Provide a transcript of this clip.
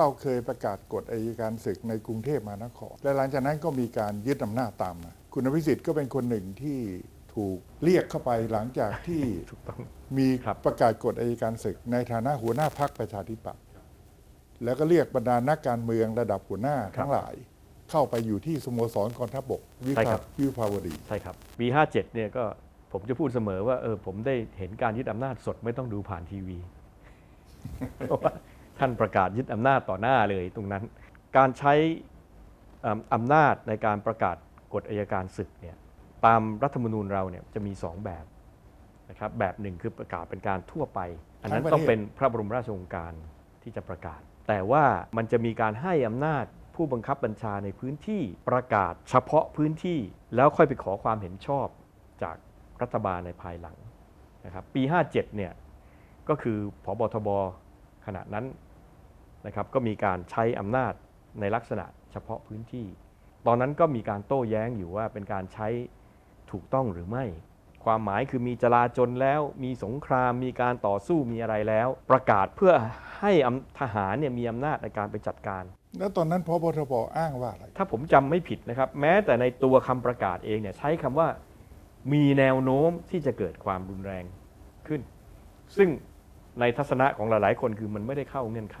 เราเคยประกาศกฎอัยการศึกในกรุงเทพมหานครและหลังจากนั้นก็มีการยึดอำนาจตามมา คุณอภิสิทธิ์ก็เป็นคนหนึ่งที่ถูกเรียกเข้าไปหลังจากที่ถูกต้องมีครับประกาศกฎอัยการศึก ในฐานะหัวหน้าพักประชาธิปัตย์แล้วก็เรียกบรรดานักการเมืองระดับหัวหน้าทั้งหลาย เข้าไปอยู่ที่สโมสรกองทัพบกวิใช่ภาครับวิภาวดีใช่ครับปี57เนี่ยก็ผมจะพูดเสมอว่าเออผมได้เห็นการยึดอำนาจสดไม่ต้องดูผ่านทีวีเพราะว่า ท่านประกาศยึดอำนาจต่อหน้าเลยตรงนั้น การใช้เอิ่มอำนาจในการประกาศกฎอัยการศึกเนี่ยตามรัฐธรรมนูญเราเนี่ยจะมี 2 แบบนะครับแบบหนึ่งคือประกาศเป็นการทั่วไป อันนั้นทั้งประเทศต้องเป็นพระบรมราชโองการที่จะประกาศ แต่ว่ามันจะมีการให้อำนาจผู้บังคับบัญชาในพื้นที่ประกาศเฉพาะพื้นที่ แล้วค่อยไปขอความเห็นชอบจากรัฐบาลในภายหลังนะครับปี 57เนี่ยก็คือพบทบขณะนั้น นะครับก็มีการใช้อำนาจในลักษณะเฉพาะพื้นที่ ตอนนั้นก็มีการโต้แย้งอยู่ว่าเป็นการใช้ถูกต้องหรือไม่ ความหมายคือมีจลาจลแล้ว มีสงคราม มีการต่อสู้มีอะไรแล้ว ประกาศเพื่อให้อำทหารเนี่ยมีอำนาจในการไปจัดการ แล้วตอนนั้นพบทบอ้างว่าอะไร ถ้าผมจำไม่ผิดนะครับ แม้แต่ในตัวคำประกาศเองเนี่ยใช้คำว่ามีแนวโน้มที่จะเกิดความรุนแรงขึ้น ซึ่งในทัศนะของหลายๆ คนคือมันไม่ได้เข้าเงื่อนไข